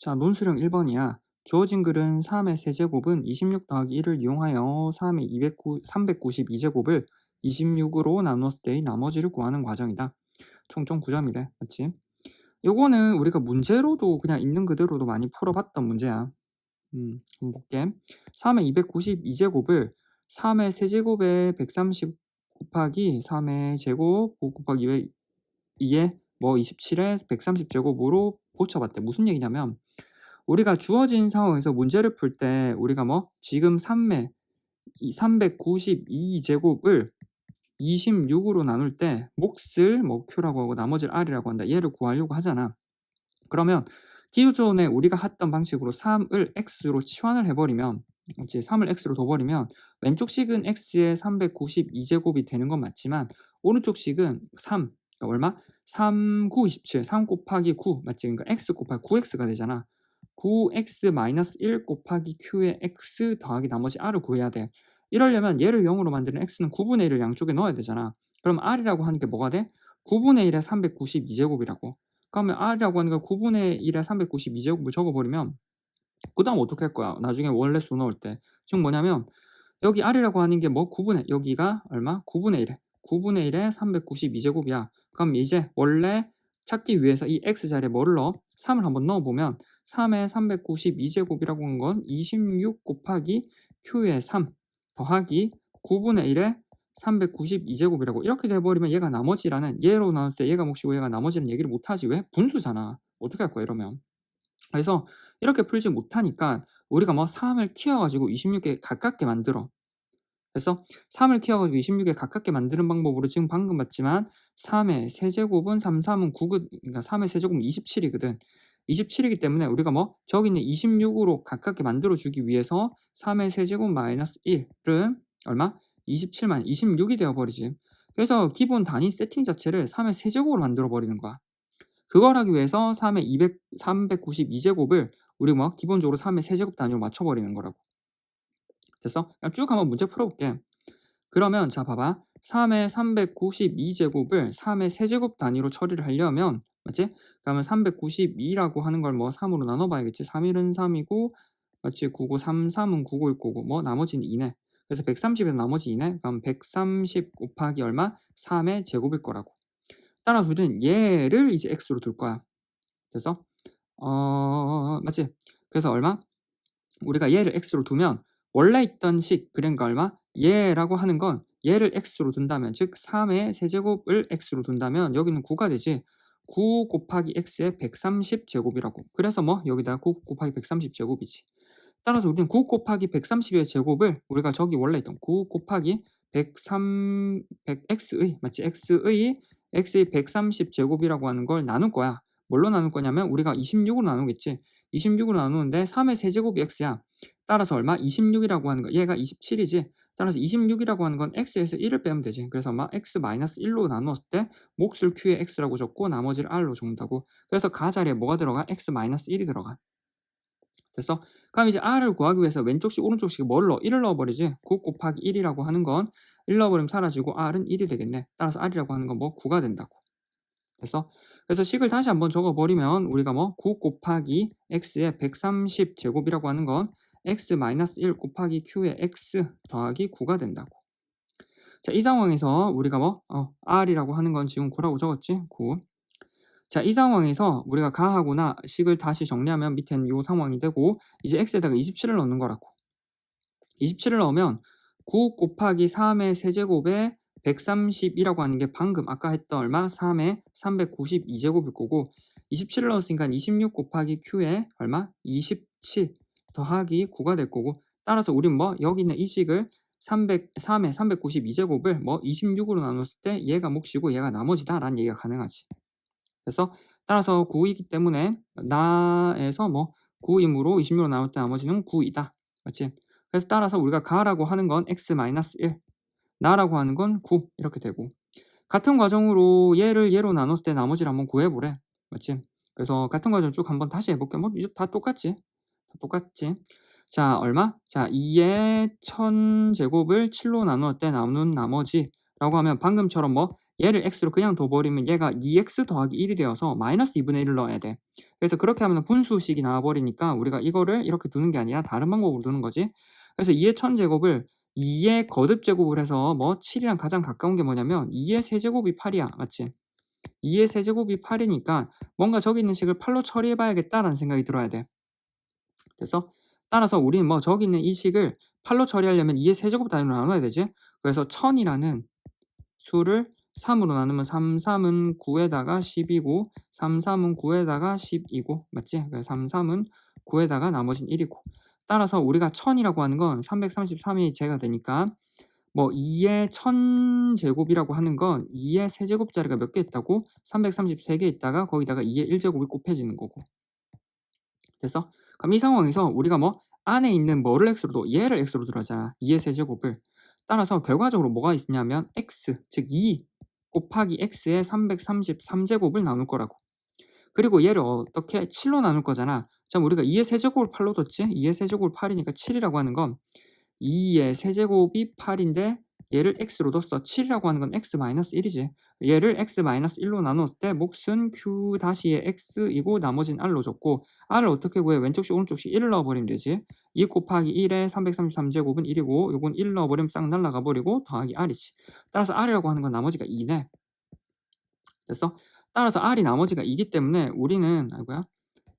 자, 논술형 1번이야. 주어진 글은 3의 세제곱은 26 더하기 1을 이용하여 3의 209, 392제곱을 26으로 나누었을 때의 나머지를 구하는 과정이다. 총총 9점이래. 맞지? 요거는 우리가 문제로도 그냥 있는 그대로도 많이 풀어봤던 문제야. 음, 한번 볼게. 3의 292제곱을 3의 세제곱에 130 곱하기 3의 제곱 곱하기 2의 2에 뭐 27에 130제곱으로 고쳐봤대. 무슨 얘기냐면 우리가 주어진 상황에서 문제를 풀 때 우리가 뭐 지금 3매 392제곱을 26으로 나눌 때 몫을 뭐 Q라고 하고 나머지를 R이라고 한다. 얘를 구하려고 하잖아. 그러면 기존에 우리가 했던 방식으로 3을 X로 치환을 해버리면 이제 3을 X로 둬버리면 왼쪽 식은 X의 392제곱이 되는 건 맞지만 오른쪽 식은 3, 그러니까 얼마? 3, 9, 27, 3 곱하기 9 맞지? 그러니까 X 곱하기 9X가 되잖아. 9x-1 곱하기 q의 x 더하기 나머지 r을 구해야 돼. 이러려면 얘를 0으로 만드는 x는 9분의 1을 양쪽에 넣어야 되잖아. 그럼 r이라고 하는 게 뭐가 돼? 9분의 1에 392제곱이라고. 그러면 r이라고 하는 게 9분의 1에 392제곱을 적어버리면 그 다음 어떻게 할 거야? 나중에 원래 수 넣을 때. 지금 뭐냐면 여기 r이라고 하는 게 뭐 9분의 여기가 얼마? 9분의 1에 9분의 1에 392제곱이야. 그럼 이제 원래 찾기 위해서 이 x자리에 뭐를 넣어? 3을 한번 넣어보면 3에 392제곱이라고 한 건 26 곱하기 q의 3 더하기 9분의 1에 392제곱이라고 이렇게 돼버리면 얘가 나머지라는 얘로 나눌 때 얘가 몫이고 얘가 나머지는 얘기를 못하지 왜? 분수잖아 어떻게 할 거야 이러면 그래서 이렇게 풀지 못하니까 우리가 뭐 3을 키워가지고 26에 가깝게 만들어 그래서 3을 키워가지고 26에 가깝게 만드는 방법으로 지금 방금 봤지만 3의 세제곱은 3, 3은 9, 그러니까 3의 세제곱은 27이거든. 27이기 때문에 우리가 뭐 저기 있는 26으로 가깝게 만들어주기 위해서 3의 세제곱 마이너스 1은 얼마? 27만 26이 되어버리지. 그래서 기본 단위 세팅 자체를 3의 세제곱으로 만들어버리는 거야. 그걸 하기 위해서 3의 200, 392제곱을 우리 뭐 기본적으로 3의 세제곱 단위로 맞춰버리는 거라고. 됐어? 쭉 한번 문제 풀어볼게. 그러면 자 봐봐. 3의 392제곱을 3의 세제곱 단위로 처리를 하려면 맞지? 그러면 392라고 하는 걸 뭐 3으로 나눠봐야겠지. 3일은 3이고 맞지? 9고 3, 3은 9고일 거고 뭐 나머지는 2네. 그래서 130에서 나머지 2네. 그럼 130 곱하기 얼마? 3의 제곱일 거라고. 따라서 우리는 얘를 이제 x로 둘 거야. 됐어? 어 맞지? 그래서 얼마? 우리가 얘를 x로 두면 원래 있던 식 그러니까 얼마? 얘라고 하는 건 얘를 x로 둔다면 즉 3의 세제곱을 x로 둔다면 여기는 9가 되지. 9 곱하기 x의 130제곱이라고. 그래서 뭐 여기다 9 곱하기 130제곱이지. 따라서 우리는 9 곱하기 130의 제곱을 우리가 저기 원래 있던 9 곱하기 103 100, x의 맞지? x의 x의 130제곱이라고 하는 걸 나눌 거야. 뭘로 나눌 거냐면 우리가 26으로 나누겠지. 26으로 나누는데 3의 세제곱이 x야 따라서 얼마? 26이라고 하는 거 얘가 27이지 따라서 26이라고 하는 건 x에서 1을 빼면 되지 그래서 막 x-1로 나누었을 때 몫을 q에 x라고 적고 나머지를 r로 적는다고 그래서 가 자리에 뭐가 들어가? x-1이 들어가 됐어? 그럼 이제 r을 구하기 위해서 왼쪽씩 오른쪽씩 뭐를 넣어? 1을 넣어버리지 9 곱하기 1이라고 하는 건 1 넣어버리면 사라지고 r은 1이 되겠네 따라서 r이라고 하는 건 뭐 9가 된다고 됐어? 그래서 식을 다시 한번 적어버리면 우리가 뭐 9 곱하기 x의 130제곱이라고 하는 건 x-1 곱하기 q의 x 더하기 9가 된다고. 자, 이 상황에서 우리가 뭐 어, r이라고 하는 건 지금 9라고 적었지? 9. 자, 이 상황에서 우리가 가하거나 식을 다시 정리하면 밑에는 이 상황이 되고 이제 x에다가 27을 넣는 거라고. 27을 넣으면 9 곱하기 3의 세제곱에 130이라고 하는 게 방금 아까 했던 얼마? 3에 392제곱일 거고 27을 넣었으니까 26 곱하기 q에 얼마? 27 더하기 9가 될 거고 따라서 우린 뭐 여기 있는 이 식을 300, 3에 392제곱을 뭐 26으로 나눴을 때 얘가 몫이고 얘가 나머지다 라는 얘기가 가능하지. 그래서 따라서 9이기 때문에 나에서 뭐 9임으로 26으로 나눌 때 나머지는 9이다. 맞지? 그래서 따라서 우리가 가라고 하는 건 x-1 나라고 하는 건 9 이렇게 되고 같은 과정으로 얘를 얘로 나눴을 때 나머지를 한번 구해보래. 맞지? 그래서 같은 과정 쭉 한번 다시 해볼게. 뭐 이제 다 똑같지 똑같지? 자, 얼마? 자, 2의 1000제곱을 7로 나누었을 때 나누는 나머지 라고 하면 방금처럼 뭐 얘를 x로 그냥 둬버리면 얘가 2x 더하기 1이 되어서 마이너스 2분의 1을 넣어야 돼. 그래서 그렇게 하면 분수식이 나와버리니까 우리가 이거를 이렇게 두는 게 아니라 다른 방법으로 두는 거지. 그래서 2의 천제곱을 2의 거듭제곱을 해서 뭐 7이랑 가장 가까운 게 뭐냐면 2의 세제곱이 8이야. 맞지? 2의 세제곱이 8이니까 뭔가 저기 있는 식을 8로 처리해봐야겠다라는 생각이 들어야 돼. 그래서 따라서 우리는 뭐 저기 있는 이 식을 8로 처리하려면 2의 세제곱 단위로 나눠야 되지. 그래서 1000이라는 수를 3으로 나누면 3, 3은 9에다가 10이고 3, 3은 9에다가 10이고 맞지? 그래서 3, 3은 9에다가 나머지는 1이고 따라서 우리가 1000이라고 하는 건 333이 제가 되니까 뭐 2의 1000제곱이라고 하는 건 2의 세제곱자리가 몇 개 있다고? 333개 있다가 거기다가 2의 1제곱이 곱해지는 거고 됐어? 그럼 이 상황에서 우리가 뭐 안에 있는 뭐를 x로 도 얘를 x로 들어가잖아 2의 세제곱을. 따라서 결과적으로 뭐가 있냐면 x 즉 2 곱하기 x의 333제곱을 나눌 거라고. 그리고 얘를 어떻게 7로 나눌 거잖아. 자 우리가 2의 세제곱을 8로 뒀지? 2의 세제곱을 8이니까 7이라고 하는 건 2의 세제곱이 8인데 얘를 x로 뒀어. 7이라고 하는 건 x-1이지. 얘를 x-1로 나눴을 때 몫은 q 다시의 x이고 나머지는 r로 줬고 r을 어떻게 구해? 왼쪽씩 오른쪽씩 1을 넣어버리면 되지. 2 곱하기 1에 333제곱은 1이고 요건 1 넣어버리면 싹 날라가 버리고 더하기 r이지. 따라서 r이라고 하는 건 나머지가 2네. 됐어? 따라서 r이 나머지가 2기 때문에 우리는 아이고야.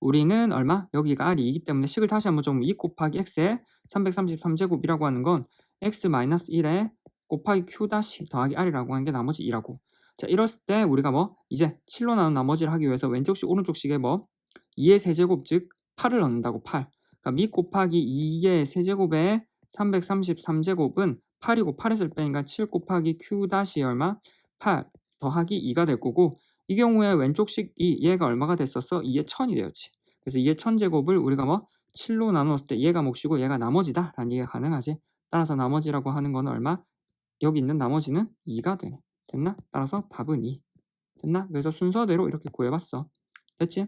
우리는 얼마? 여기가 r이 2기 때문에 식을 다시 한번 좀2 곱하기 x에 333제곱이라고 하는 건 x-1에 곱하기 q 다시 더하기 r이라고 하는 게 나머지 2라고 자 이랬을 때 우리가 뭐 이제 7로 나눈 나머지를 하기 위해서 왼쪽씩 오른쪽씩에 뭐 2의 세제곱 즉 8을 넣는다고 8 그러니까 미 곱하기 2의 세제곱에 333제곱은 8이고 8에서 빼니까 7 곱하기 q 다시 얼마? 8 더하기 2가 될 거고 이 경우에 왼쪽식이 얘가 얼마가 됐었어? 2의 1000이 되었지 그래서 2의 1000제곱을 우리가 뭐 7로 나눴을 때 얘가 몫이고 얘가 나머지다 라는 얘기가 가능하지 따라서 나머지라고 하는 거는 얼마? 여기 있는 나머지는 2가 되네 됐나? 따라서 답은 2 됐나? 그래서 순서대로 이렇게 구해봤어 됐지?